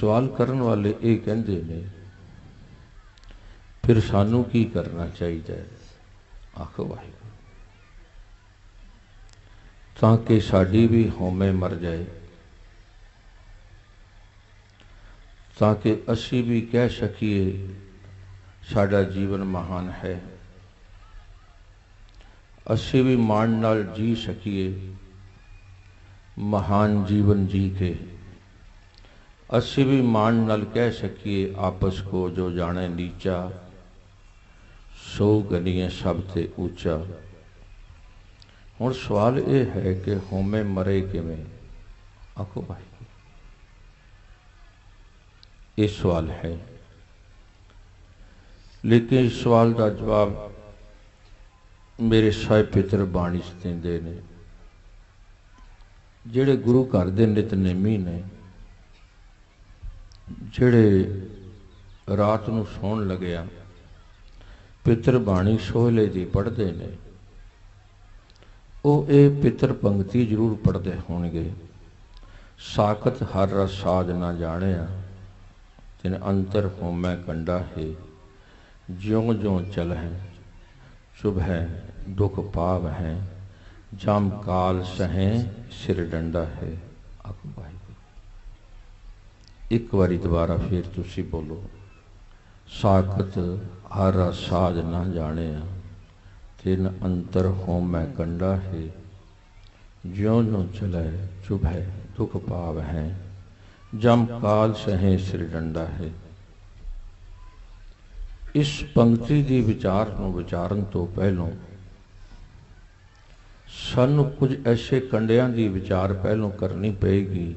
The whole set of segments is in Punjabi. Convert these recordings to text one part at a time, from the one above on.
ਸਵਾਲ ਕਰਨ ਵਾਲੇ ਇਹ ਕਹਿੰਦੇ ਨੇ, ਫਿਰ ਸਾਨੂੰ ਕੀ ਕਰਨਾ ਚਾਹੀਦਾ ਹੈ? ਆਖੋ ਵਾਹਿਗੁਰੂ। ਤਾਂ ਕਿ ਸਾਡੀ ਵੀ ਹਉਮੈ ਮਰ ਜਾਏ। ਤਾਂ ਕਿ ਅਸੀਂ ਵੀ ਕਹਿ ਸਕੀਏ, ਸਾਡਾ ਜੀਵਨ ਮਹਾਨ ਹੈ। ਅਸੀਂ ਵੀ ਮਾਣ ਨਾਲ ਜੀ ਸਕੀਏ। ਮਹਾਨ ਜੀਵਨ ਜੀ ਕੇ ਅਸੀਂ ਵੀ ਮਾਣ ਨਾਲ ਕਹਿ ਸਕੀਏ, ਆਪਸ ਕੋ ਜੋ ਜਾਣੇ ਨੀਚਾ, ਸੋ ਗਨੀਏ ਸਭ ਤੇ ਉੱਚਾ। ਹੁਣ ਸਵਾਲ ਇਹ ਹੈ ਕਿ ਹੋਮੇ ਮਰੇ ਕਿਵੇਂ? ਆਖੋ ਭਾਈ, ਇਹ ਸਵਾਲ ਹੈ। ਲੇਕਿਨ ਇਸ ਸਵਾਲ ਦਾ ਜਵਾਬ ਮੇਰੇ ਸਾਹਿਬ ਪਿਤਰ ਬਾਣੀ ਚ ਦਿੰਦੇ ਨੇ। ਜਿਹੜੇ ਗੁਰੂ ਘਰ ਦੇ ਨਿਤਨੇਮੀ ਨੇ ਜਿਹੜੇ ਰਾਤ ਨੂੰ ਸੌਣ ਲੱਗਿਆ ਪਿਤਰ ਬਾਣੀ ਸੋਹਲੇ ਦੀ ਪੜ੍ਹਦੇ ਨੇ, ਉਹ ਇਹ ਪਿਤਰ ਪੰਕਤੀ ਜ਼ਰੂਰ ਪੜ੍ਹਦੇ ਹੋਣਗੇ। ਸਾਖਤ ਹਰ ਰਸ ਸਾਜ ਨਾ ਜਾਣਿਆ ਤਿਨ ਅੰਤਰ ਹੋਮੈ ਕੰਡਾ ਹੈ ਜਿਉਂ ਜਿਉਂ ਚਲ ਹੈ ਸ਼ੁਭ ਹੈ ਦੁਖ ਪਾਵ ਹੈ ਜਮ ਕਾਲ ਸਹੈ ਸਿਰ ਡੰਡਾ ਹੈ ਆਖੋ ਇੱਕ ਵਾਰੀ ਦੁਬਾਰਾ ਫੇਰ ਤੁਸੀਂ ਬੋਲੋ, ਸਾਖਤ ਹਰ ਸਾਜ ਨਾ ਜਾਣਿਆ, ਤਿਨ ਅੰਤਰ ਹੋ ਮੈਂ ਕੰਡਾ ਹੈ। ਜਿਉਂ ਜਿਉਂ ਚਲੇ ਚੁਭੈ ਹੈ, ਦੁਖ ਪਾਵ ਹੈ। ਜਮ ਕਾਲ ਸਹੇ ਸਿਰ ਡੰਡਾ ਹੈ। ਇਸ ਪੰਕਤੀ ਦੀ ਵਿਚਾਰ ਨੂੰ ਵਿਚਾਰਨ ਤੋਂ ਪਹਿਲਾਂ ਸਾਨੂੰ ਕੁਝ ਐਸੇ ਕੰਡਿਆਂ ਦੀ ਵਿਚਾਰ ਪਹਿਲਾਂ ਕਰਨੀ ਪਏਗੀ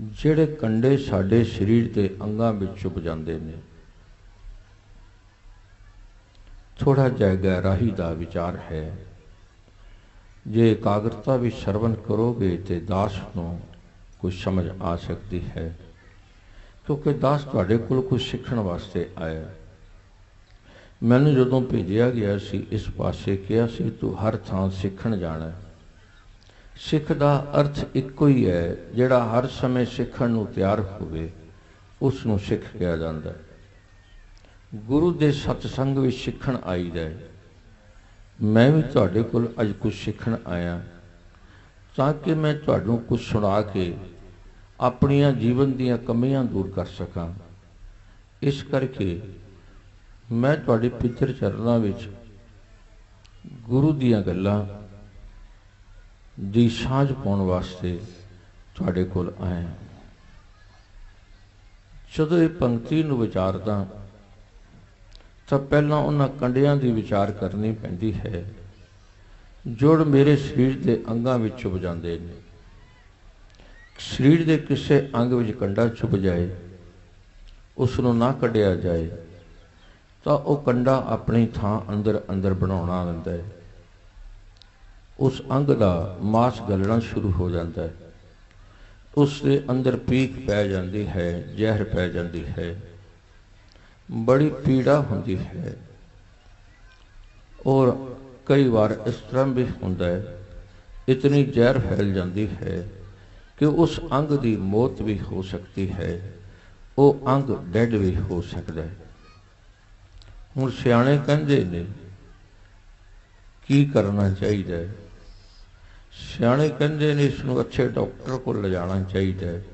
ਜਿਹੜੇ ਕੰਡੇ ਸਾਡੇ ਸਰੀਰ ਦੇ ਅੰਗਾਂ ਵਿੱਚ ਚੁੱਪ ਜਾਂਦੇ ਨੇ ਥੋੜਾ ਜਿਹਾ ਗਹਿਰਾਈ ਦਾ ਵਿਚਾਰ ਹੈ। ਜੇ ਇਕਾਗਰਤਾ ਵਿੱਚ ਸਰਵਣ ਕਰੋਗੇ ਤੇ ਦਾਸ ਨੂੰ ਕੁਝ ਸਮਝ ਆ ਸਕਦੀ ਹੈ, ਕਿਉਂਕਿ ਦਾਸ ਤੁਹਾਡੇ ਕੋਲ ਕੁਝ ਸਿੱਖਣ ਵਾਸਤੇ ਆਇਆ। ਮੈਨੂੰ ਜਦੋਂ ਭੇਜਿਆ ਗਿਆ ਸੀ, ਇਸ ਪਾਸੇ ਕਿਹਾ ਸੀ, ਤੂੰ ਹਰ ਥਾਂ ਸਿੱਖਣ ਜਾਣਾ ਸਿੱਖ ਦਾ ਅਰਥ ਇੱਕੋ ਹੀ ਹੈ, ਜਿਹੜਾ ਹਰ ਸਮੇਂ ਸਿੱਖਣ ਨੂੰ ਤਿਆਰ ਹੋਵੇ ਉਸ ਨੂੰ ਸਿੱਖ ਕਿਹਾ ਜਾਂਦਾ ਹੈ। ਗੁਰੂ ਦੇ ਸਤਸੰਗ ਵਿੱਚ ਸਿੱਖਣ ਆਈਦਾ ਹੈ। ਮੈਂ ਵੀ ਤੁਹਾਡੇ ਕੋਲ ਅੱਜ ਕੁਝ ਸਿੱਖਣ ਆਇਆ, ਤਾਂ ਕਿ ਮੈਂ ਤੁਹਾਨੂੰ ਕੁਝ ਸੁਣਾ ਕੇ ਆਪਣੀਆਂ ਜੀਵਨ ਦੀਆਂ ਕਮੀਆਂ ਦੂਰ ਕਰ ਸਕਾਂ। ਇਸ ਕਰਕੇ ਮੈਂ ਤੁਹਾਡੇ ਪਿੱਤਰ ਚਰਨਾਂ ਵਿੱਚ ਗੁਰੂ ਦੀਆਂ ਗੱਲਾਂ ਦੀ ਸਾਂਝ ਪਾਉਣ ਵਾਸਤੇ ਤੁਹਾਡੇ ਕੋਲ ਆਇਆ ਜਦੋਂ ਇਹ ਪੰਕਤੀ ਨੂੰ ਵਿਚਾਰਦਾ ਤਾਂ ਪਹਿਲਾਂ ਉਹਨਾਂ ਕੰਡਿਆਂ ਦੀ ਵਿਚਾਰ ਕਰਨੀ ਪੈਂਦੀ ਹੈ। ਜੋੜ ਮੇਰੇ ਸਰੀਰ ਦੇ ਅੰਗਾਂ ਵਿੱਚ ਚੁਭ ਜਾਂਦੇ ਨੇ। ਸਰੀਰ ਦੇ ਕਿਸੇ ਅੰਗ ਵਿੱਚ ਕੰਡਾ ਚੁਭ ਜਾਏ ਉਸ ਨੂੰ ਨਾ ਕੱਢਿਆ ਜਾਏ, ਤਾਂ ਉਹ ਕੰਡਾ ਆਪਣੀ ਥਾਂ ਅੰਦਰ ਅੰਦਰ ਬਣਾਉਣਾ ਰਹਿੰਦਾ ਹੈ। ਉਸ ਅੰਗ ਦਾ ਮਾਸ ਗਲਣਾ ਸ਼ੁਰੂ ਹੋ ਜਾਂਦਾ ਹੈ। ਉਸ ਦੇ ਅੰਦਰ ਪੀਕ ਪੈ ਜਾਂਦੀ ਹੈ, ਜ਼ਹਿਰ ਪੈ ਜਾਂਦੀ ਹੈ। ਬੜੀ ਪੀੜਾ ਹੁੰਦੀ ਹੈ। ਔਰ ਕਈ ਵਾਰ ਇਸ ਤਰ੍ਹਾਂ ਵੀ ਹੁੰਦਾ ਹੈ, ਇਤਨੀ ਜ਼ਹਿਰ ਫੈਲ ਜਾਂਦੀ ਹੈ ਕਿ ਉਸ ਅੰਗ ਦੀ ਮੌਤ ਵੀ ਹੋ ਸਕਦੀ ਹੈ। ਉਹ ਅੰਗ ਡੈਡ ਵੀ ਹੋ ਸਕਦਾ ਹੈ। ਹੁਣ ਸਿਆਣੇ ਕਹਿੰਦੇ ਨੇ, ਕੀ ਕਰਨਾ ਚਾਹੀਦਾ ਹੈ? ਸਿਆਣੇ ਕਹਿੰਦੇ ਨੇ ਇਸ ਨੂੰ ਅੱਛੇ ਡਾਕਟਰ ਕੋਲ ਲਿਜਾਣਾ ਚਾਹੀਦਾ ਹੈ।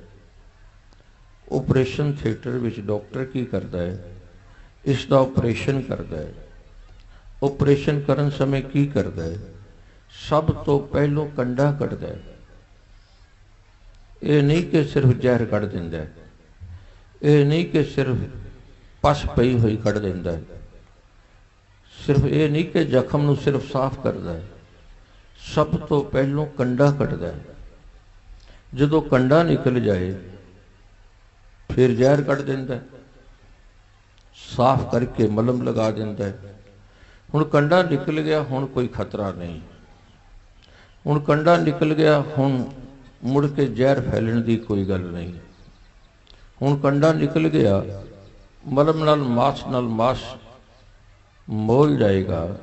ਆਪਰੇਸ਼ਨ ਥੀਏਟਰ ਵਿੱਚ ਡਾਕਟਰ ਕੀ ਕਰਦਾ ਹੈ? ਇਸ ਦਾ ਆਪਰੇਸ਼ਨ ਕਰਦਾ ਹੈ। ਆਪਰੇਸ਼ਨ ਕਰਨ ਸਮੇਂ ਕੀ ਕਰਦਾ ਹੈ? ਸਭ ਤੋਂ ਪਹਿਲੋਂ ਕੰਡਾ ਕੱਢਦਾ ਹੈ। ਇਹ ਨਹੀਂ ਕਿ ਸਿਰਫ ਜ਼ਹਿਰ ਕੱਢ ਦਿੰਦਾ ਹੈ। ਇਹ ਨਹੀਂ ਕਿ ਸਿਰਫ ਪਸ ਪਈ ਹੋਈ ਕੱਢ ਦਿੰਦਾ ਹੈ। ਸਿਰਫ ਇਹ ਨਹੀਂ ਕਿ ਜ਼ਖਮ ਨੂੰ ਸਿਰਫ ਸਾਫ਼ ਕਰਦਾ ਹੈ। ਸਭ ਤੋਂ ਪਹਿਲੋਂ ਕੰਡਾ ਕੱਟਦਾ ਹੈ। ਜਦੋਂ ਕੰਡਾ ਨਿਕਲ ਜਾਏ, ਫਿਰ ਜ਼ਹਿਰ ਕੱਢ ਦਿੰਦਾ ਸਾਫ਼ ਕਰਕੇ ਮਲਮ ਲਗਾ ਦਿੰਦਾ ਹੁਣ ਕੰਡਾ ਨਿਕਲ ਗਿਆ, ਹੁਣ ਕੋਈ ਖਤਰਾ ਨਹੀਂ। ਹੁਣ ਕੰਡਾ ਨਿਕਲ ਗਿਆ, ਹੁਣ ਮੁੜ ਕੇ ਜ਼ਹਿਰ ਫੈਲਣ ਦੀ ਕੋਈ ਗੱਲ ਨਹੀਂ। ਹੁਣ ਕੰਡਾ ਨਿਕਲ ਗਿਆ, ਮਲਮ ਨਾਲ ਮਾਸ ਨਾਲ ਮਾਸ ਮੋਲ ਜਾਏਗਾ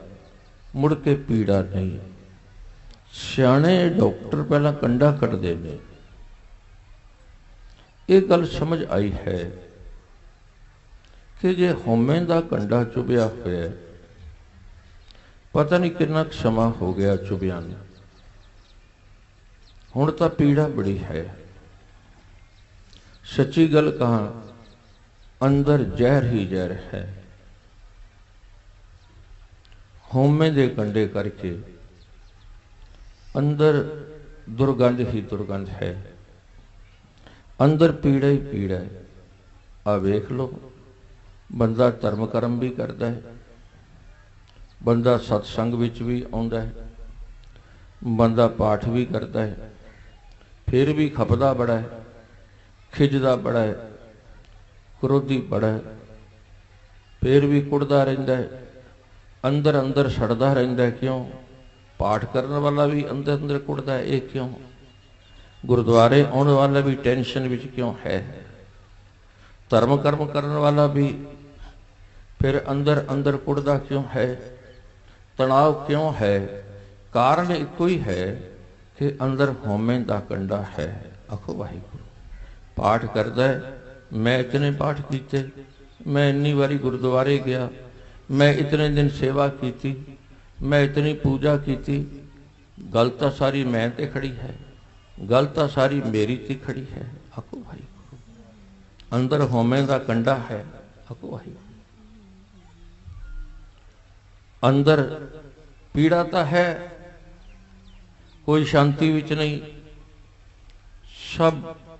ਮੁੜ ਕੇ ਪੀੜਾ ਨਹੀਂ। ਸਿਆਣੇ ਡਾਕਟਰ ਪਹਿਲਾਂ ਕੰਡਾ ਕੱਢਦੇ ਨੇ। ਇਹ ਗੱਲ ਸਮਝ ਆਈ ਹੈ ਕਿ ਜੇ ਹਉਮੈ ਦਾ ਕੰਡਾ ਚੁਬਿਆ ਹੋਇਆ ਪਤਾ ਨਹੀਂ ਕਿੰਨਾ ਕੁ ਸਮਾਂ ਹੋ ਗਿਆ ਚੁਬਿਆ ਨੂੰ। ਹੁਣ ਤਾਂ ਪੀੜਾ ਬੜੀ ਹੈ। ਸੱਚੀ ਗੱਲ ਕਹਾਂ, ਅੰਦਰ ਜ਼ਹਿਰ ਹੀ ਜ਼ਹਿਰ ਹੈ। ਹਉਮੈ ਦੇ ਕੰਡੇ ਕਰਕੇ ਅੰਦਰ ਦੁਰਗੰਧ ਹੀ ਦੁਰਗੰਧ ਹੈ। ਅੰਦਰ ਪੀੜਾ ਹੀ ਪੀੜਾ ਹੈ। ਆ ਵੇਖ ਲਓ, ਬੰਦਾ ਧਰਮ ਕਰਮ ਵੀ ਕਰਦਾ ਹੈ। ਬੰਦਾ ਸਤਸੰਗ ਵਿੱਚ ਵੀ ਆਉਂਦਾ ਹੈ। ਬੰਦਾ ਪਾਠ ਵੀ ਕਰਦਾ ਹੈ। ਫਿਰ ਵੀ ਖਪਦਾ ਬੜਾ ਹੈ, ਖਿਜਦਾ ਬੜਾ ਹੈ, ਕ੍ਰੋਧੀ ਬੜਾ ਹੈ। ਫਿਰ ਵੀ ਕੁੜਦਾ ਰਹਿੰਦਾ ਹੈ। ਅੰਦਰ ਅੰਦਰ ਛੜਦਾ ਰਹਿੰਦਾ ਕਿਉਂ? ਪਾਠ ਕਰਨ ਵਾਲਾ ਵੀ ਅੰਦਰ ਅੰਦਰ ਕੁੜਦਾ ਇਹ ਕਿਉਂ? ਗੁਰਦੁਆਰੇ ਆਉਣ ਵਾਲਾ ਵੀ ਟੈਨਸ਼ਨ ਵਿੱਚ ਕਿਉਂ ਹੈ? ਧਰਮ ਕਰਮ ਕਰਨ ਵਾਲਾ ਵੀ ਫਿਰ ਅੰਦਰ ਅੰਦਰ ਕੁੜਦਾ ਕਿਉਂ ਹੈ? ਤਣਾਅ ਕਿਉਂ ਹੈ? ਕਾਰਨ ਇੱਕੋ ਹੀ ਹੈ ਕਿ ਅੰਦਰ ਹਉਮੈ ਦਾ ਕੰਡਾ ਹੈ। ਆਖੋ ਵਾਹਿਗੁਰੂ। ਪਾਠ ਕਰਦਾ ਹੈ, ਮੈਂ ਇਤਨੇ ਪਾਠ ਕੀਤੇ, ਮੈਂ ਇੰਨੀ ਵਾਰੀ ਗੁਰਦੁਆਰੇ ਗਿਆ, ਮੈਂ ਇਤਨੇ ਦਿਨ ਸੇਵਾ ਕੀਤੀ ਮੈਂ ਇਤਨੀ ਪੂਜਾ ਕੀਤੀ, ਗੱਲ ਤਾਂ ਸਾਰੀ ਮੈਂ ਤੇ ਖੜੀ ਹੈ, ਗੱਲ ਤਾਂ ਸਾਰੀ ਮੇਰੀ ਤੇ ਖੜੀ ਹੈ। ਆਖੋ ਵਾਹਿਗੁਰੂ ਅੰਦਰ ਹੋਮੇ ਦਾ ਕੰਡਾ ਹੈ, ਆਖੋ ਵਾਹਿਗੁਰੂ ਅੰਦਰ ਪੀੜਾ ਤਾਂ ਹੈ, ਕੋਈ ਸ਼ਾਂਤੀ ਵਿੱਚ ਨਹੀਂ। ਸਭ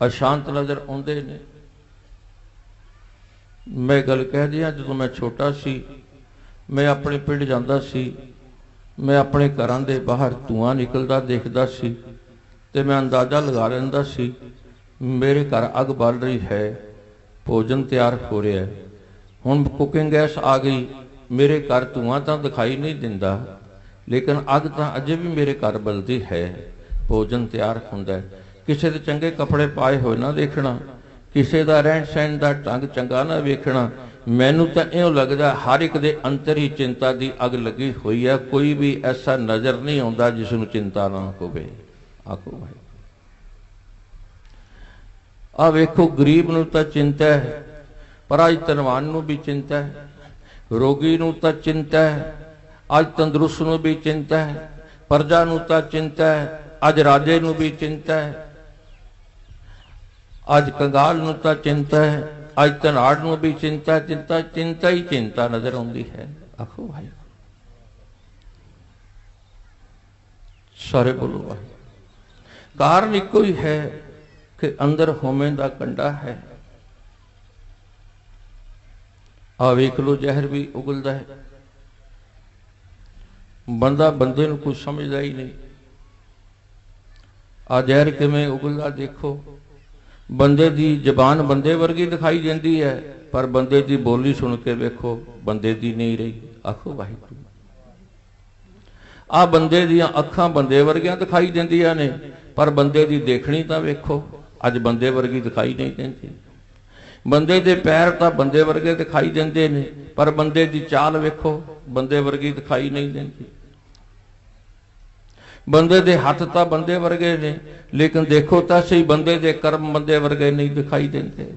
ਅਸ਼ਾਂਤ ਨਜ਼ਰ ਆਉਂਦੇ ਨੇ। ਮੈਂ ਗੱਲ ਕਹਿ ਦਿਆਂ, ਜਦੋਂ ਮੈਂ ਛੋਟਾ ਸੀ, ਮੈਂ ਆਪਣੇ ਪਿੰਡ ਜਾਂਦਾ ਸੀ ਮੈਂ ਆਪਣੇ ਘਰਾਂ ਦੇ ਬਾਹਰ ਧੂਆਂ ਨਿਕਲਦਾ ਦੇਖਦਾ ਸੀ ਤੇ ਮੈਂ ਅੰਦਾਜ਼ਾ ਲਗਾ ਲੈਂਦਾ ਸੀ, ਮੇਰੇ ਘਰ ਅੱਗ ਬਲ ਰਹੀ ਹੈ, ਭੋਜਨ ਤਿਆਰ ਹੋ ਰਿਹਾ ਹੈ। ਹੁਣ ਕੁਕਿੰਗ ਗੈਸ ਆ ਗਈ, ਮੇਰੇ ਘਰ ਧੂਆਂ ਤਾਂ ਦਿਖਾਈ ਨਹੀਂ ਦਿੰਦਾ, ਲੇਕਿਨ ਅੱਗ ਤਾਂ ਅਜੇ ਵੀ ਮੇਰੇ ਘਰ ਬਲਦੀ ਹੈ, ਭੋਜਨ ਤਿਆਰ ਹੁੰਦਾ ਹੈ। ਕਿਸੇ ਦੇ ਚੰਗੇ ਕੱਪੜੇ ਪਾਏ ਹੋਏ ਨਾ ਦੇਖਣਾ, ਕਿਸੇ ਦਾ ਰਹਿਣ ਸਹਿਣ ਦਾ ਢੰਗ ਚੰਗਾ ਨਾ ਵੇਖਣਾ ਮੈਨੂੰ ਤਾਂ ਇਉਂ ਲੱਗਦਾ ਹਰ ਇੱਕ ਦੇ ਅੰਦਰ ਹੀ ਚਿੰਤਾ ਦੀ ਅਗ ਲੱਗੀ ਹੋਈ ਹੈ। ਕੋਈ ਵੀ ਐਸਾ ਨਜ਼ਰ ਨਹੀਂ ਆਉਂਦਾ ਜਿਸ ਨੂੰ ਚਿੰਤਾ ਨਾ ਹੋਵੇ। ਆਖੋ ਭਾਈ। ਆ ਵੇਖੋ, ਗਰੀਬ ਨੂੰ ਤਾਂ ਚਿੰਤਾ ਹੈ, ਪਰ ਅੱਜ ਧਨਵਾਨ ਨੂੰ ਵੀ ਚਿੰਤਾ ਹੈ, ਰੋਗੀ ਨੂੰ ਤਾਂ ਚਿੰਤਾ ਹੈ, ਅੱਜ ਤੰਦਰੁਸਤ ਨੂੰ ਵੀ ਚਿੰਤਾ ਹੈ, ਪਰਜਾ ਨੂੰ ਤਾਂ ਚਿੰਤਾ ਹੈ, ਅੱਜ ਰਾਜੇ ਨੂੰ ਵੀ ਚਿੰਤਾ ਹੈ, ਅੱਜ ਕੰਗਾਲ ਨੂੰ ਤਾਂ ਚਿੰਤਾ ਹੈ। ਅੱਜ ਤਨਾੜ ਨੂੰ ਵੀ ਚਿੰਤਾ ਚਿੰਤਾ ਚਿੰਤਾ ਹੀ ਚਿੰਤਾ ਨਜ਼ਰ ਆਉਂਦੀ ਹੈ। ਆਖੋ ਭਾਈ ਸਾਰੇ ਬੋਲੋ ਭਾਈ ਕਾਰਨ ਇੱਕੋ ਹੀ ਹੈ ਕਿ ਅੰਦਰ ਹੋਮੇ ਦਾ ਕੰਡਾ ਹੈ। ਆ ਵੇਖ ਲੋ ਜ਼ਹਿਰ ਵੀ ਉਗਲਦਾ ਹੈ। ਬੰਦਾ ਬੰਦੇ ਨੂੰ ਕੁਝ ਸਮਝਦਾ ਹੀ ਨਹੀਂ। ਆ ਜ਼ਹਿਰ ਕਿਵੇਂ ਉਗਲਦਾ ਦੇਖੋ। ਬੰਦੇ ਦੀ ਜ਼ਬਾਨ ਬੰਦੇ ਵਰਗੀ ਦਿਖਾਈ ਦਿੰਦੀ ਹੈ, ਪਰ ਬੰਦੇ ਦੀ ਬੋਲੀ ਸੁਣ ਕੇ ਵੇਖੋ, ਬੰਦੇ ਦੀ ਨਹੀਂ ਰਹੀ। ਆਖੋ ਵਾਹਿਗੁਰੂ। ਆ ਬੰਦੇ ਦੀਆਂ ਅੱਖਾਂ ਬੰਦੇ ਵਰਗੀਆਂ ਦਿਖਾਈ ਦਿੰਦੀਆਂ ਨੇ, ਪਰ ਬੰਦੇ ਦੀ ਦੇਖਣੀ ਤਾਂ ਵੇਖੋ, ਅੱਜ ਬੰਦੇ ਵਰਗੀ ਦਿਖਾਈ ਨਹੀਂ ਦਿੰਦੀ। ਬੰਦੇ ਦੇ ਪੈਰ ਤਾਂ ਬੰਦੇ ਵਰਗੇ ਦਿਖਾਈ ਦਿੰਦੇ ਨੇ, ਪਰ ਬੰਦੇ ਦੀ ਚਾਲ ਵੇਖੋ, ਬੰਦੇ ਵਰਗੀ ਦਿਖਾਈ ਨਹੀਂ ਦਿੰਦੀ। ਬੰਦੇ ਦੇ ਹੱਥ ਤਾਂ ਬੰਦੇ ਵਰਗੇ ਨੇ, ਲੇਕਿਨ ਦੇਖੋ ਤਾਂ ਸਹੀ ਬੰਦੇ ਦੇ ਕਰਮ ਬੰਦੇ ਵਰਗੇ ਨਹੀਂ ਦਿਖਾਈ ਦਿੰਦੇ।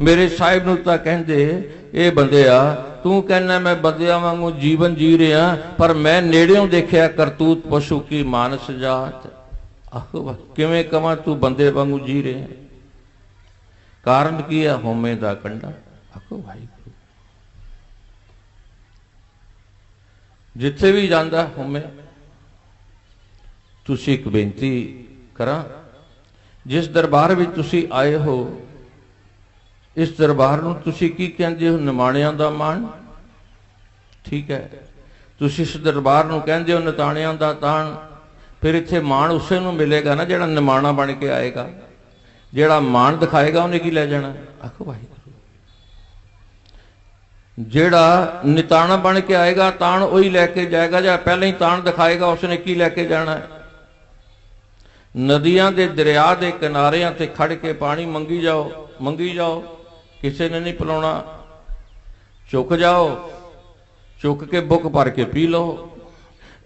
ਮੇਰੇ ਸਾਹਿਬ ਨੂੰ ਤਾਂ ਕਹਿੰਦੇ, ਇਹ ਬੰਦਿਆ, ਤੂੰ ਕਹਿੰਦਾ ਮੈਂ ਬੰਦਿਆਂ ਵਾਂਗੂ ਜੀਵਨ ਜੀ ਰਿਹਾ, ਪਰ ਮੈਂ ਨੇੜਿਓਂ ਦੇਖਿਆ ਕਰਤੂਤ ਪਸ਼ੂ ਕੀ ਮਾਨਸ ਜਾਤ। ਆਹੋ ਕਿਵੇਂ ਕਵਾਂ ਤੂੰ ਬੰਦੇ ਵਾਂਗੂ ਜੀ ਰਿਹਾ? ਕਾਰਨ ਕੀ ਹੈ ਹੋਮੇ ਦਾ ਕੰਡਾ। ਆਖੋ ਭਾਈ ਜਿੱਥੇ ਵੀ ਜਾਂਦਾ ਹੋਮੇ ਤੁਸੀਂ ਇੱਕ ਬੇਨਤੀ ਕਰਾਂ, ਜਿਸ ਦਰਬਾਰ ਵਿੱਚ ਤੁਸੀਂ ਆਏ ਹੋ, ਇਸ ਦਰਬਾਰ ਨੂੰ ਤੁਸੀਂ ਕੀ ਕਹਿੰਦੇ ਹੋ? ਨਿਮਾਣਿਆਂ ਦਾ ਮਾਣ? ਠੀਕ ਹੈ। ਤੁਸੀਂ ਇਸ ਦਰਬਾਰ ਨੂੰ ਕਹਿੰਦੇ ਹੋ ਨਤਾਣਿਆਂ ਦਾ ਤਾਣ? ਫਿਰ ਇੱਥੇ ਮਾਣ ਉਸੇ ਨੂੰ ਮਿਲੇਗਾ ਨਾ ਜਿਹੜਾ ਨਿਮਾਣਾ ਬਣ ਕੇ ਆਏਗਾ। ਜਿਹੜਾ ਮਾਣ ਦਿਖਾਏਗਾ ਉਹਨੇ ਕੀ ਲੈ ਜਾਣਾ? ਆਖੋ ਵਾਹਿਗੁਰੂ। ਜਿਹੜਾ ਨਿਤਾਣਾ ਬਣ ਕੇ ਆਏਗਾ, ਤਾਣ ਉਹੀ ਲੈ ਕੇ ਜਾਏਗਾ ਜਾਂ ਪਹਿਲਾਂ ਹੀ ਤਾਣ ਦਿਖਾਏਗਾ, ਉਸਨੇ ਕੀ ਲੈ ਕੇ ਜਾਣਾ? ਹੈ ਨਦੀਆਂ ਦੇ ਦਰਿਆ ਦੇ ਕਿਨਾਰਿਆਂ ਤੇ ਖੜ ਕੇ ਪਾਣੀ ਮੰਗੀ ਜਾਓ ਮੰਗੀ ਜਾਓ। ਕਿਸੇ ਨੇ ਨਹੀਂ ਪਿਲਾਉਣਾ। ਚੁੱਕ ਜਾਓ। ਚੁੱਕ ਕੇ ਬੁੱਕ ਭਰ ਕੇ ਪੀ ਲਓ।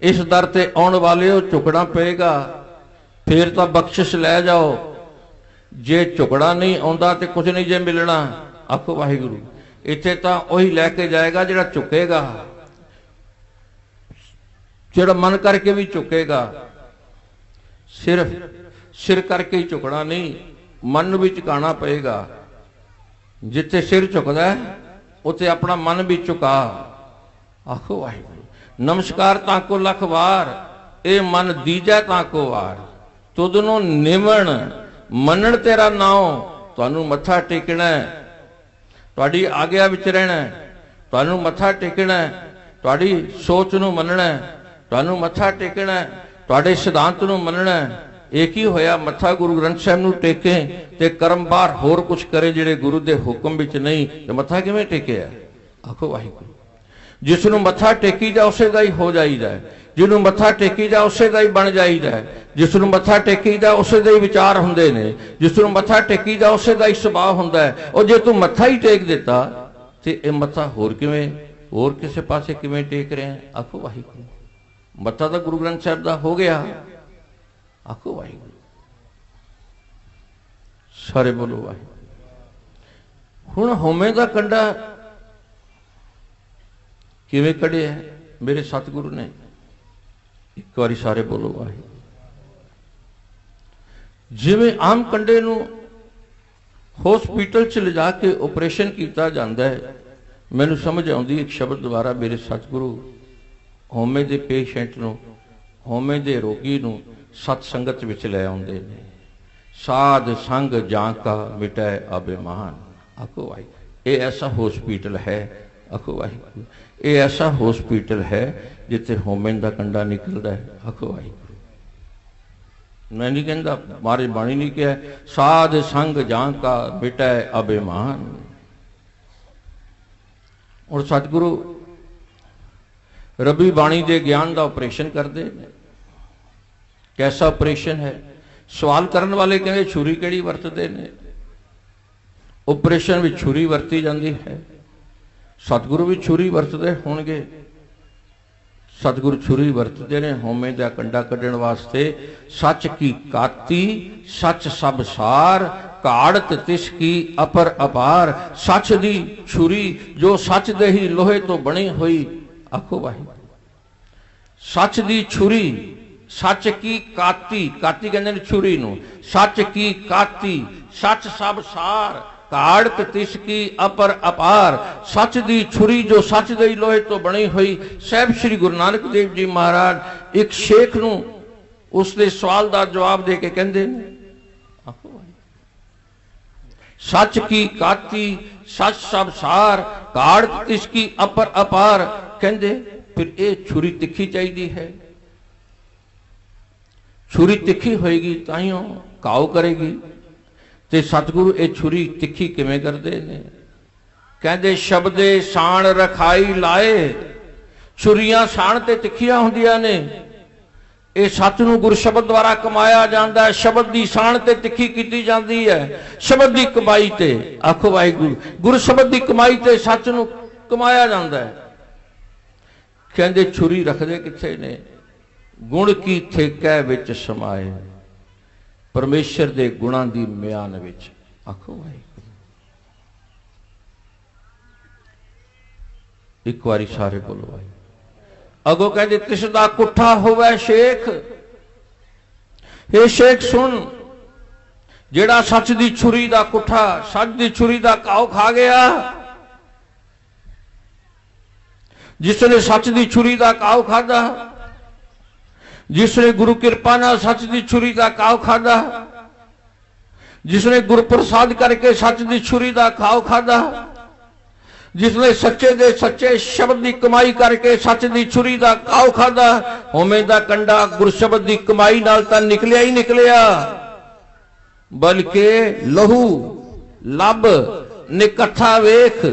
ਇਸ ਦਰ ਤੇ ਆਉਣ ਵਾਲਿਓ ਝੁਕਣਾ ਪਏਗਾ। ਫੇਰ ਤਾਂ ਬਖਸ਼ਿਸ਼ ਲੈ ਜਾਓ। ਜੇ ਝੁਕਣਾ ਨਹੀਂ ਆਉਂਦਾ ਤੇ ਕੁਝ ਨਹੀਂ ਜੇ ਮਿਲਣਾ। ਆਖੋ ਵਾਹਿਗੁਰੂ, ਇੱਥੇ ਤਾਂ ਉਹੀ ਲੈ ਕੇ ਜਾਏਗਾ ਜਿਹੜਾ ਝੁਕੇਗਾ। ਜਿਹੜਾ ਮਨ ਕਰਕੇ ਵੀ ਝੁਕੇਗਾ। ਸਿਰਫ ਸਿਰ ਕਰਕੇ ਹੀ ਝੁਕਣਾ ਨਹੀਂ, ਮਨ ਨੂੰ ਵੀ ਝੁਕਾਣਾ ਪਏਗਾ। ਜਿੱਥੇ ਸਿਰ ਝੁਕਦਾ ਉੱਥੇ ਆਪਣਾ ਮਨ ਵੀ ਝੁਕਾ। ਆਖੋ ਵਾਹਿਗੁਰੂ, ਨਮਸਕਾਰ ਤਾਂ ਕੋ ਲੱਖ ਵਾਰ, ਇਹ ਮਨ ਦੀਜੈ ਤਾਂ ਕੋ ਵਾਰ। ਤੁਧ ਨੂੰ ਨਿਮਣ, ਮੰਨਣ ਤੇਰਾ ਨਾਉ, ਤੁਹਾਨੂੰ ਮੱਥਾ ਟੇਕਣਾ ਤੁਹਾਡੀ ਆਗਿਆ ਵਿੱਚ ਰਹਿਣਾ ਤੁਹਾਨੂੰ ਮੱਥਾ ਟੇਕਣਾ ਤੁਹਾਡੀ ਸੋਚ ਨੂੰ ਮੰਨਣਾ ਤੁਹਾਨੂੰ ਮੱਥਾ ਟੇਕਣਾ ਤੁਹਾਡੇ ਸਿਧਾਂਤ ਨੂੰ ਮੰਨਣਾ ਹੈ। ਇਹ ਕੀ ਹੋਇਆ? ਮੱਥਾ ਗੁਰੂ ਗ੍ਰੰਥ ਸਾਹਿਬ ਨੂੰ ਟੇਕੇ ਤੇ ਕਰਮ ਬਾਹਰ ਹੋਰ ਕੁਝ ਕਰੇ ਜਿਹੜੇ ਗੁਰੂ ਦੇ ਹੁਕਮ ਵਿੱਚ ਨਹੀਂ। ਤੇ ਮੱਥਾ ਕਿਵੇਂ ਟੇਕਿਆ? ਆਖੋ ਵਾਹਿਗੁਰੂ। ਜਿਸ ਨੂੰ ਮੱਥਾ ਟੇਕੀ ਜਾ, ਉਸੇ ਦਾ ਹੀ ਹੋ ਜਾਈਦਾ ਹੈ। ਜਿਹਨੂੰ ਮੱਥਾ ਟੇਕੀ ਜਾ, ਉਸੇ ਦਾ ਹੀ ਬਣ ਜਾਈਦਾ ਹੈ। ਜਿਸ ਨੂੰ ਮੱਥਾ ਟੇਕੀ ਜਾ, ਉਸੇ ਦੇ ਹੀ ਵਿਚਾਰ ਹੁੰਦੇ ਨੇ। ਜਿਸ ਨੂੰ ਮੱਥਾ ਟੇਕੀ ਜਾ, ਉਸੇ ਦਾ ਹੀ ਸੁਭਾਅ ਹੁੰਦਾ ਹੈ। ਉਹ ਜੇ ਤੂੰ ਮੱਥਾ ਹੀ ਟੇਕ ਦਿੱਤਾ, ਤੇ ਇਹ ਮੱਥਾ ਹੋਰ ਕਿਵੇਂ, ਹੋਰ ਕਿਸੇ ਪਾਸੇ ਕਿਵੇਂ ਟੇਕ ਰਿਹਾ ਆਖੋ ਵਾਹਿਗੁਰੂ। ਮੱਥਾ ਤਾਂ ਗੁਰੂ ਗ੍ਰੰਥ ਸਾਹਿਬ ਦਾ ਹੋ ਗਿਆ। ਆਖੋ ਵਾਹਿਗੁਰੂ। ਸਾਰੇ ਬੋਲੋ ਵਾਹਿਗੁਰੂ। ਹੁਣ ਹਉਮੈ ਦਾ ਕੰਡਾ ਕਿਵੇਂ ਕੜਿਆ ਮੇਰੇ ਸਤਿਗੁਰੂ ਨੇ ਇੱਕ ਵਾਰੀ ਸਾਰੇ ਬੋਲੋ ਵਾਹਿਗੁਰੂ। ਜਿਵੇਂ ਆਮ ਕੰਡੇ ਨੂੰ ਹਸਪੀਟਲ ਚ ਲਿਜਾ ਕੇ ਆਪਰੇਸ਼ਨ ਕੀਤਾ ਜਾਂਦਾ ਹੈ, ਮੈਨੂੰ ਸਮਝ ਆਉਂਦੀ ਇੱਕ ਸ਼ਬਦ ਦੁਆਰਾ ਮੇਰੇ ਸਤਿਗੁਰੂ ਹਉਮੈ ਦੇ ਪੇਸ਼ੈਂਟ ਨੂੰ, ਹਉਮੈ ਦੇ ਰੋਗੀ ਨੂੰ ਸਤ ਸੰਗਤ ਵਿੱਚ ਲੈ ਆਉਂਦੇ ਨੇ। ਸਾਧ ਸੰਗ ਜਾਂ ਕਾ ਮਿਟੈ ਅਭਿਮਾਨ ਆਖੋ ਭਾਈ, ਇਹ ਐਸਾ ਹਸਪੀਟਲ ਹੈ। ਆਖੋ ਵਾਹਿਗੁਰੂ ਇਹ ਐਸਾ ਹਸਪੀਟਲ ਹੈ ਜਿੱਥੇ ਹੋਮਨ ਦਾ ਕੰਡਾ ਨਿਕਲਦਾ ਹੈ। ਆਖੋ ਵਾਹਿਗੁਰੂ ਮੈਂ ਨਹੀਂ ਕਹਿੰਦਾ ਮਾਰੇ ਬਾਣੀ ਨਹੀਂ ਕਿਹਾ, ਸਾਧ ਸੰਗ ਜਾਂ ਕਾ ਮਿਟੈ ਅਭਿਮਾਨ ਔਰ ਸਤਿਗੁਰੂ ਰਬੀ ਬਾਣੀ ਦੇ ਗਿਆਨ ਦਾ ਆਪਰੇਸ਼ਨ ਕਰਦੇ ਨੇ ਕੈਸਾ ਆਪਰੇਸ਼ਨ ਹੈ ਸਵਾਲ ਕਰਨ ਵਾਲੇ ਕਹਿੰਦੇ ਛੁਰੀ ਕਿਹੜੀ ਵਰਤਦੇ ਨੇ ਆਪਰੇਸ਼ਨ ਵਿੱਚ ਛੁਰੀ ਵਰਤੀ ਜਾਂਦੀ ਹੈ ਸਤਿਗੁਰੂ ਵੀ ਛੁਰੀ ਵਰਤਦੇ ਹੋਣਗੇ ਸਤਿਗੁਰੂ ਛੁਰੀ ਵਰਤਦੇ ਨੇ ਹਉਮੈ ਦਾ ਕੰਡਾ ਕੱਢਣ ਵਾਸਤੇ ਸੱਚ ਕੀ ਕਾਤੀ ਸੱਚ ਸਭ ਸਾਰ ਕਾੜਤ ਤਿਸ ਕੀ ਅਪਰ ਅਪਾਰ ਸੱਚ ਦੀ ਛੁਰੀ ਜੋ ਸੱਚ ਦੇ ਹੀ ਲੋਹੇ ਤੋਂ ਬਣੀ ਹੋਈ ਆਖੋ ਵਾਹਿਗੁਰੂ ਸੱਚ ਦੀ ਛੁਰੀ, ਸੱਚ ਕੀ ਕਾਤੀ ਕਾਤੀ ਕਹਿੰਦੇ ਨੇ ਛੁਰੀ ਨੂੰ, ਸੱਚ ਕੀ ਕਾਤੀ, ਸੱਚ ਸਭ ਸਾਰ ਕਾੜਕ ਤਿਸ ਕੀ ਅਪਰ ਅਪਾਰ, ਸੱਚ ਦੀ ਛੁਰੀ ਜੋ ਸੱਚ ਦੇ ਲੋਹੇ ਤੋਂ ਬਣੀ ਹੋਈ, ਸਹਿਬ ਸ੍ਰੀ ਗੁਰੂ ਨਾਨਕ ਦੇਵ ਜੀ ਮਹਾਰਾਜ ਇੱਕ ਸ਼ੇਖ ਨੂੰ ਉਸ ਦੇ ਸਵਾਲ ਦਾ ਜਵਾਬ ਦੇ ਕੇ ਕਹਿੰਦੇ ਨੇ। ਸੱਚ ਕੀ ਕਾਤੀ, ਸੱਚ ਸਭ ਸਾਰ ਕਾੜਕ ਤਿਸ ਕੀ ਅਪਰ ਅਪਾਰ ਕਹਿੰਦੇ, ਫਿਰ ਇਹ ਛੁਰੀ ਤਿੱਖੀ ਚਾਹੀਦੀ ਹੈ। ਛੁਰੀ ਤਿੱਖੀ ਹੋਏਗੀ ਤਾਂ ਹੀ ਉਹ ਕਾਉ ਕਰੇਗੀ। ਤੇ ਸਤਿਗੁਰੂ ਇਹ ਛੁਰੀ ਤਿੱਖੀ ਕਿਵੇਂ ਕਰਦੇ ਨੇ? ਕਹਿੰਦੇ, ਸ਼ਬਦੇ ਸਾਣ ਰਖਾਈ ਲਾਏ। ਛੁਰੀਆਂ ਸਾਣ ਤੇ ਤਿੱਖੀਆਂ ਹੁੰਦੀਆਂ ਨੇ। ਇਹ ਸੱਚ ਨੂੰ ਗੁਰ ਸ਼ਬਦ ਦੁਆਰਾ ਕਮਾਇਆ ਜਾਂਦਾ ਹੈ। ਸ਼ਬਦ ਦੀ ਸਾਣ ਤੇ ਤਿੱਖੀ ਕੀਤੀ ਜਾਂਦੀ ਹੈ। ਸ਼ਬਦ ਦੀ ਕਮਾਈ ਤੇ, ਆਖੋ ਵਾਹਿਗੁਰੂ ਗੁਰ ਸ਼ਬਦ ਦੀ ਕਮਾਈ ਤੇ ਸੱਚ ਨੂੰ ਕਮਾਇਆ ਜਾਂਦਾ ਹੈ। ਕਹਿੰਦੇ ਛੁਰੀ ਰੱਖਦੇ ਕਿੱਥੇ ਨੇ? ਗੁਣ ਕੀ ਠੇਕੈ ਵਿੱਚ ਸਮਾਏ? ਪਰਮੇਸ਼ਰ ਦੇ ਗੁਣਾਂ ਦੀ ਮਿਆਨ ਵਿੱਚ। ਆਖੋ ਵਾਹਿਗੁਰੂ। ਇੱਕ ਵਾਰੀ ਸਾਰੇ ਬੋਲੋ ਵਾਹਿਗੁਰੂ। ਅਗੋ ਕਹਿੰਦੇ, ਤਿਸ ਦਾ ਕੁੱਠਾ ਹੋਵੇ ਸ਼ੇਖ। ਇਹ ਸ਼ੇਖ, ਸੁਣ। ਜਿਹੜਾ ਸੱਚ ਦੀ ਛੁਰੀ ਦਾ ਕੁੱਠਾ, ਸੱਚ ਦੀ ਛੁਰੀ ਦਾ ਕਾਉ ਖਾ ਗਿਆ ਜਿਸ ਨੇ ਸੱਚ ਦੀ ਛੁਰੀ ਦਾ ਕਾਉ ਖਾਦਾ ਜਿਸ ਨੇ ਗੁਰੂ ਕਿਰਪਾ ਨਾਲ ਸੱਚ ਦੀ ਛੁਰੀ ਦਾ ਕਾਉ ਖਾਦਾ ਜਿਸ ਨੇ ਗੁਰ ਪ੍ਰਸਾਦ ਕਰਕੇ ਸੱਚ ਦੀ ਛੁਰੀ ਦਾ ਕਾਉ ਖਾਦਾ ਜਿਸ ਨੇ ਸੱਚੇ ਦੇ ਸੱਚੇ ਸ਼ਬਦ ਦੀ ਕਮਾਈ ਕਰਕੇ ਸੱਚ ਦੀ ਛੁਰੀ ਦਾ ਕਾਉ ਖਾਦਾ ਹੋਵੇਂ ਦਾ ਕੰਡਾ ਗੁਰਸ਼ਬਦ ਦੀ ਕਮਾਈ ਨਾਲ ਤਾਂ ਨਿਕਲਿਆ ਹੀ ਨਿਕਲਿਆ। ਬਲਕਿ ਲਹੂ ਲੱਭ ਨਿਕੱਠਾ ਵੇਖ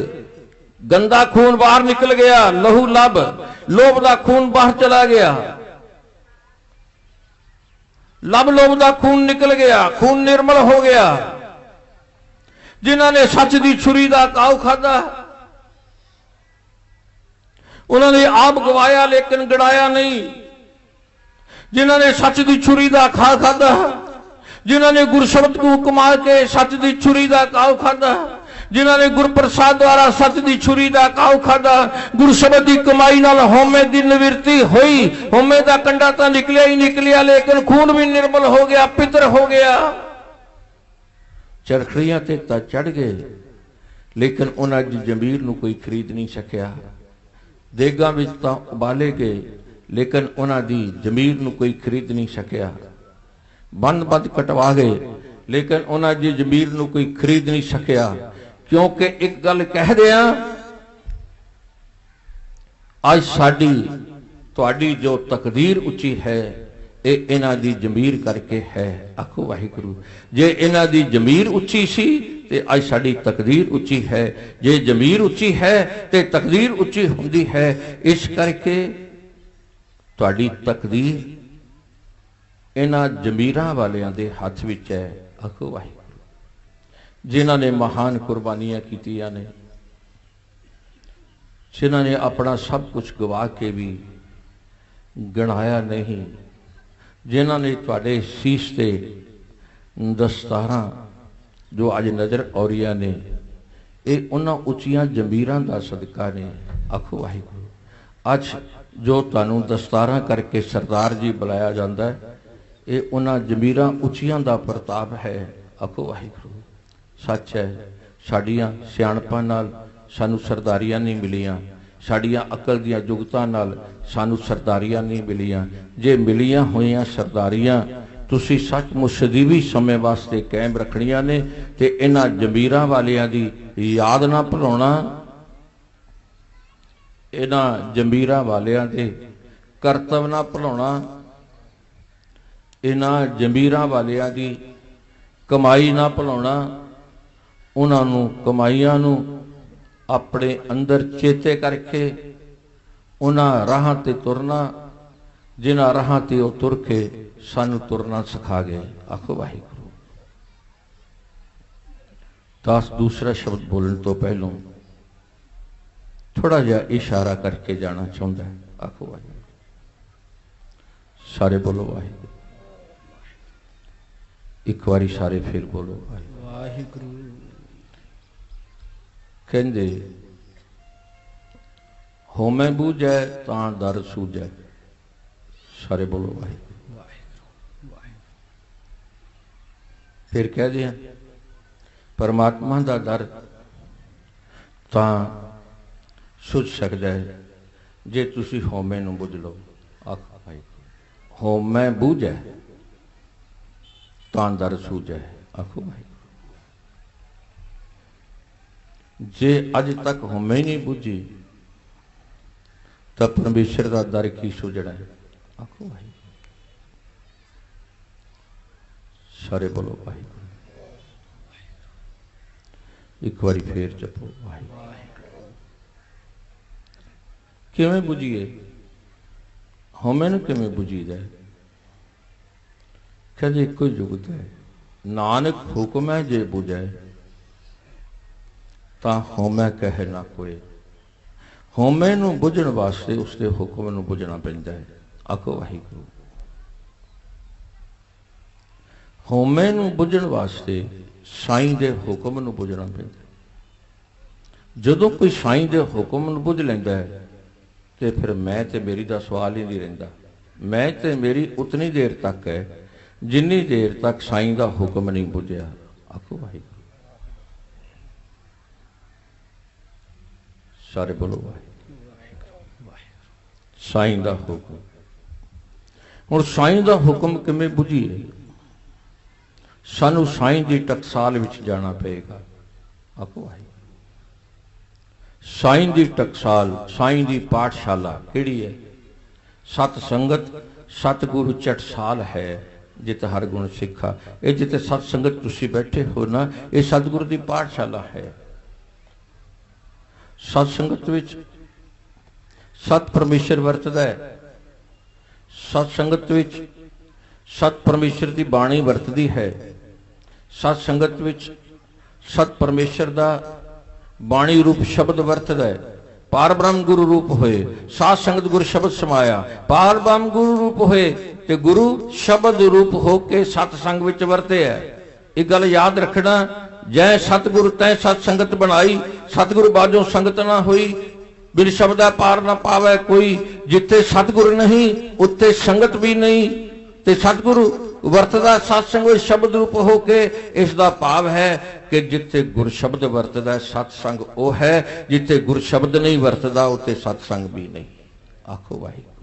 ਗੰਦਾ ਖੂਨ ਬਾਹਰ ਨਿਕਲ ਗਿਆ, ਲਹੂ ਲੱਭ, ਲੋਭ ਦਾ ਖੂਨ ਬਾਹਰ ਚਲਾ ਗਿਆ। ਲਬ ਲੋਭ ਦਾ ਖੂਨ ਨਿਕਲ ਗਿਆ, ਖੂਨ ਨਿਰਮਲ ਹੋ ਗਿਆ। ਜਿਨ੍ਹਾਂ ਨੇ ਸੱਚ ਦੀ ਛੁਰੀ ਦਾ ਕਾਉ ਖਾਦਾ ਉਹਨਾਂ ਨੇ ਆਪ ਗਵਾਇਆ ਲੇਕਿਨ ਗੜਾਇਆ ਨਹੀਂ। ਜਿਨ੍ਹਾਂ ਨੇ ਸੱਚ ਦੀ ਛੁਰੀ ਦਾ ਖਾ ਖਾਦਾ ਜਿਨ੍ਹਾਂ ਨੇ ਗੁਰਸ਼ਬਦ ਨੂੰ ਕਮਾ ਕੇ ਸੱਚ ਦੀ ਛੁਰੀ ਦਾ ਕਾਉ ਖਾਦਾ ਜਿਨ੍ਹਾਂ ਨੇ ਗੁਰਪ੍ਰਸਾਦ ਦੁਆਰਾ ਸੱਚ ਦੀ ਛੁਰੀ ਦਾ ਕਾਉ ਖਾਦਾ, ਗੁਰਸ਼ਬਦ ਦੀ ਕਮਾਈ ਨਾਲ ਹਉਮੈ ਦੀ ਨਿਵਰਤੀ ਹੋਈ। ਹਉਮੈ ਦਾ ਕੰਡਾ ਤਾਂ ਨਿਕਲਿਆ ਹੀ ਨਿਕਲਿਆ, ਲੇਕਿਨ ਖੂਨ ਵੀ ਨਿਰਮਲ ਹੋ ਗਿਆ, ਪਿੱਤਰ ਹੋ ਗਿਆ। ਚਰਖੜੀਆਂ ਤੇ ਤਾਂ ਚੜ ਗਏ, ਲੇਕਿਨ ਉਹਨਾਂ ਦੀ ਜ਼ਮੀਰ ਨੂੰ ਕੋਈ ਖਰੀਦ ਨਹੀਂ ਸਕਿਆ। ਦੇਗਾਂ ਵਿੱਚ ਤਾਂ ਉਬਾਲੇ ਗਏ, ਲੇਕਿਨ ਉਹਨਾਂ ਦੀ ਜ਼ਮੀਰ ਨੂੰ ਕੋਈ ਖਰੀਦ ਨਹੀਂ ਸਕਿਆ। ਬੰਦ ਬੰਦ ਕਟਵਾ ਗਏ, ਲੇਕਿਨ ਉਹਨਾਂ ਦੀ ਜ਼ਮੀਰ ਨੂੰ ਕੋਈ ਖਰੀਦ ਨਹੀਂ ਸਕਿਆ। ਕਿਉਂਕਿ ਇੱਕ ਗੱਲ ਕਹਿ ਦਿਆਂ, ਅੱਜ ਸਾਡੀ, ਤੁਹਾਡੀ ਜੋ ਤਕਦੀਰ ਉੱਚੀ ਹੈ, ਇਹ ਇਹਨਾਂ ਦੀ ਜ਼ਮੀਰ ਕਰਕੇ ਹੈ। ਆਖੋ ਵਾਹਿਗੁਰੂ, ਜੇ ਇਹਨਾਂ ਦੀ ਜ਼ਮੀਰ ਉੱਚੀ ਸੀ, ਤੇ ਅੱਜ ਸਾਡੀ ਤਕਦੀਰ ਉੱਚੀ ਹੈ। ਜੇ ਜ਼ਮੀਰ ਉੱਚੀ ਹੈ, ਤੇ ਤਕਦੀਰ ਉੱਚੀ ਹੁੰਦੀ ਹੈ, ਇਸ ਕਰਕੇ ਤੁਹਾਡੀ ਤਕਦੀਰ ਇਹਨਾਂ ਜ਼ਮੀਰਾਂ ਵਾਲਿਆਂ ਦੇ ਹੱਥ ਵਿੱਚ ਹੈ। ਆਖੋ ਵਾਹਿਗੁਰੂ। ਜਿਨ੍ਹਾਂ ਨੇ ਮਹਾਨ ਕੁਰਬਾਨੀਆਂ ਕੀਤੀਆਂ ਨੇ, ਜਿਨ੍ਹਾਂ ਨੇ ਆਪਣਾ ਸਭ ਕੁਝ ਗਵਾ ਕੇ ਵੀ ਗਣਾਇਆ ਨਹੀਂ, ਜਿਨ੍ਹਾਂ ਨੇ ਤੁਹਾਡੇ ਸੀਸ ਤੇ ਦਸਤਾਰਾਂ ਜੋ ਅੱਜ ਨਜ਼ਰ ਔਰੀਆਂ ਨੇ, ਇਹ ਉਹਨਾਂ ਉੱਚੀਆਂ ਜੰਬੀਰਾਂ ਦਾ ਸਦਕਾ ਨੇ। ਆਖੋ ਵਾਹਿਗੁਰੂ, ਅੱਜ ਜੋ ਤੁਹਾਨੂੰ ਦਸਤਾਰਾਂ ਕਰਕੇ ਸਰਦਾਰ ਜੀ ਬੁਲਾਇਆ ਜਾਂਦਾ ਹੈ, ਇਹ ਉਹਨਾਂ ਜੰਬੀਰਾਂ ਉੱਚੀਆਂ ਦਾ ਪ੍ਰਤਾਪ ਹੈ। ਆਖੋ ਵਾਹਿਗੁਰੂ। ਸੱਚ ਹੈ। ਸਾਡੀਆਂ ਸਿਆਣਪਾਂ ਨਾਲ ਸਾਨੂੰ ਸਰਦਾਰੀਆਂ ਨਹੀਂ ਮਿਲੀਆਂ। ਸਾਡੀਆਂ ਅਕਲ ਦੀਆਂ ਜੁਗਤਾਂ ਨਾਲ ਸਾਨੂੰ ਸਰਦਾਰੀਆਂ ਨਹੀਂ ਮਿਲੀਆਂ। ਜੇ ਮਿਲੀਆਂ ਹੋਈਆਂ ਸਰਦਾਰੀਆਂ, ਤੁਸੀਂ ਸੱਚਮੁੱਚ ਸਦੀਵੀ ਸਮੇਂ ਵਾਸਤੇ ਕਾਇਮ ਰੱਖਣੀਆਂ ਨੇ ਤੇ ਇਹਨਾਂ ਜ਼ਮੀਰਾਂ ਵਾਲਿਆਂ ਦੀ ਯਾਦ ਨਾ ਭੁਲਾਉਣਾ। ਇਹਨਾਂ ਜੰਬੀਰਾਂ ਵਾਲਿਆਂ ਦੇ ਕਰਤਵ ਨਾ ਭੁਲਾਉਣਾ। ਇਹਨਾਂ ਜੰਬੀਰਾਂ ਵਾਲਿਆਂ ਦੀ ਕਮਾਈ ਨਾ ਭੁਲਾਉਣਾ। ਉਹਨਾਂ ਨੂੰ ਕਮਾਈਆਂ ਨੂੰ ਆਪਣੇ ਅੰਦਰ ਚੇਤੇ ਕਰਕੇ ਉਹਨਾਂ ਰਾਹਾਂ ਤੇ ਤੁਰਨਾ, ਜਿਨ੍ਹਾਂ ਰਾਹਾਂ ਤੇ ਉਹ ਤੁਰ ਕੇ ਸਾਨੂੰ ਤੁਰਨਾ ਸਿਖਾ ਗਏ। ਆਖੋ ਵਾਹਿਗੁਰੂ। ਦਸ ਦੂਸਰਾ ਸ਼ਬਦ ਬੋਲਣ ਤੋਂ ਪਹਿਲਾਂ ਥੋੜਾ ਜਿਹਾ ਇਸ਼ਾਰਾ ਕਰਕੇ ਜਾਣਾ ਚਾਹੁੰਦਾ ਹੈ। ਆਖੋ ਵਾਹਿਗੁਰੂ। ਸਾਰੇ ਬੋਲੋ ਵਾਹਿਗੁਰੂ। ਇੱਕ ਵਾਰੀ ਸਾਰੇ ਫਿਰ ਬੋਲੋ ਵਾਹਿਗੁਰੂ। ਵਾਹਿਗੁਰੂ। ਕਹਿੰਦੇ ਹੋਮੈ ਬੂਝੈ ਤਾਂ ਦਰ ਸੂਝੈ। ਸਾਰੇ ਬੋਲੋ ਵਾਹਿਗੁਰੂ। ਵਾਹਿਗੁਰੂ ਵਾਹਿਗੁਰੂ ਫਿਰ ਕਹਦੇ ਆ ਪਰਮਾਤਮਾ ਦਾ ਦਰ ਤਾਂ ਸੁਝ ਸਕਦਾ ਹੈ। ਜੇ ਤੁਸੀਂ ਹੋਮੇ ਨੂੰ ਬੁੱਝ ਲਓ, ਆਖ ਭਾਈ ਹੋਮੈ ਬੂਝੈ ਤਾਂ ਦਰ ਸੂਝੈ, ਆਖੋ ਭਾਈ जे अज तक हमें नहीं बुझी तो परमेश्वर का दर की सुजड़ा है? आखो भाई। सारे बोलो भाई एक बार फिर जपो भाई किमें बुझिए? हमें किमें जाए क्या जी एक युगत है? नानक हुक्म है जे बुझाए ਤਾਂ ਹਉਮੈ ਕਹੇ ਨਾ ਕੋਈ। ਹਉਮੈ ਨੂੰ ਬੁਝਣ ਵਾਸਤੇ ਉਸਦੇ ਹੁਕਮ ਨੂੰ ਬੁਝਣਾ ਪੈਂਦਾ ਹੈ। ਆਖੋ ਵਾਹਿਗੁਰੂ। ਹਉਮੈ ਨੂੰ ਬੁਝਣ ਵਾਸਤੇ ਸਾਈਂ ਦੇ ਹੁਕਮ ਨੂੰ ਬੁਝਣਾ ਪੈਂਦਾ ਜਦੋਂ ਕੋਈ ਸਾਈਂ ਦੇ ਹੁਕਮ ਨੂੰ ਬੁਝ ਲੈਂਦਾ ਹੈ, ਤੇ ਫਿਰ ਮੈਂ ਤੇ ਮੇਰੀ ਦਾ ਸਵਾਲ ਹੀ ਨਹੀਂ ਰਹਿੰਦਾ। ਮੈਂ ਤੇ ਮੇਰੀ ਉਤਨੀ ਦੇਰ ਤੱਕ ਹੈ ਜਿੰਨੀ ਦੇਰ ਤੱਕ ਸਾਈਂ ਦਾ ਹੁਕਮ ਨਹੀਂ ਬੁਝਿਆ। ਆਖੋ ਵਾਹਿਗੁਰੂ। ਸਾਰੇ ਬੋਲੋ ਸਾਈਂ ਦਾ ਹੁਕਮ। ਹੁਣ ਸਾਈਂ ਦਾ ਹੁਕਮ ਕਿਵੇਂ ਬੁਝੀਏ ਸਾਨੂੰ ਸਾਈਂ ਦੀ ਟਕਸਾਲ ਵਿੱਚ ਜਾਣਾ ਪਏਗਾ। ਆਖੋ ਵਾਹਿਗੁਰੂ। ਸਾਈਂ ਦੀ ਟਕਸਾਲ, ਸਾਈਂ ਦੀ ਪਾਠਸ਼ਾਲਾ ਕਿਹੜੀ ਹੈ? ਸਤ ਸੰਗਤ, ਸਤਿਗੁਰੂ ਚਟਸਾਲ ਹੈ ਜਿਤ ਹਰ ਗੁਣ ਸਿੱਖਾ। ਇਹ ਜਿੱਥੇ ਸਤ ਸੰਗਤ ਤੁਸੀਂ ਬੈਠੇ ਹੋ ਨਾ, ਇਹ ਸਤਿਗੁਰੂ ਦੀ ਪਾਠਸ਼ਾਲਾ ਹੈ। ਸਤ ਸੰਗਤ ਵਿੱਚ ਸਤ ਪਰਮੇਸ਼ਰ ਵਰਤਦਾ ਹੈ। ਸਤ ਸੰਗਤ ਵਿੱਚ ਸਤ ਪਰਮੇਸ਼ਰ ਦੀ ਬਾਣੀ ਵਰਤਦੀ ਹੈ। ਸਤ ਸੰਗਤ ਵਿੱਚ ਸਤ ਪਰਮੇਸ਼ਰ ਦਾ ਬਾਣੀ ਰੂਪ ਸ਼ਬਦ ਵਰਤਦਾ ਹੈ। ਪਾਰ ਬ੍ਰਹਮ ਗੁਰੂ ਰੂਪ ਹੋਏ, ਸਾਧ ਸੰਗਤ ਗੁਰ ਸ਼ਬਦ ਸਮਾਇਆ। ਪਾਰ ਬ੍ਰਹਮ ਗੁਰੂ ਰੂਪ ਹੋਏ ਤੇ ਗੁਰੂ ਸ਼ਬਦ ਰੂਪ ਹੋ ਕੇ ਸਤ ਸੰਗ ਵਿੱਚ ਹੈ। ਇਹ ਗੱਲ ਯਾਦ ਰੱਖਣਾ ਜੈ ਸਤਿਗੁਰੂ ਤੈ ਸਤ ਸੰਗਤ ਬਣਾਈ, ਸਤਿਗੁਰੂ ਬਾਝੋਂ ਸੰਗਤ ਨਾ ਹੋਈ। ਬਿਨ ਸ਼ਬਦਾ ਪਾਰ ਨਾ ਪਾਵੇ ਕੋਈ, ਜਿੱਥੇ ਸਤਿਗੁਰ ਨਹੀਂ, ਉੱਥੇ ਸੰਗਤ ਵੀ ਨਹੀਂ। ਤੇ ਸਤਿਗੁਰੂ ਵਰਤਦਾ ਸਤਸੰਗ ਵਿੱਚ ਸ਼ਬਦ ਰੂਪ ਹੋ ਕੇ, ਇਸ ਦਾ ਭਾਵ ਹੈ ਕਿ ਜਿੱਥੇ ਗੁਰ ਸ਼ਬਦ ਵਰਤਦਾ ਸਤਸੰਗ ਉਹ ਹੈ, ਜਿੱਥੇ ਗੁਰ ਸ਼ਬਦ ਨਹੀਂ ਵਰਤਦਾ, ਉੱਥੇ ਸਤਸੰਗ ਵੀ ਨਹੀਂ। ਆਖੋ ਵਾਹਿਗੁਰੂ।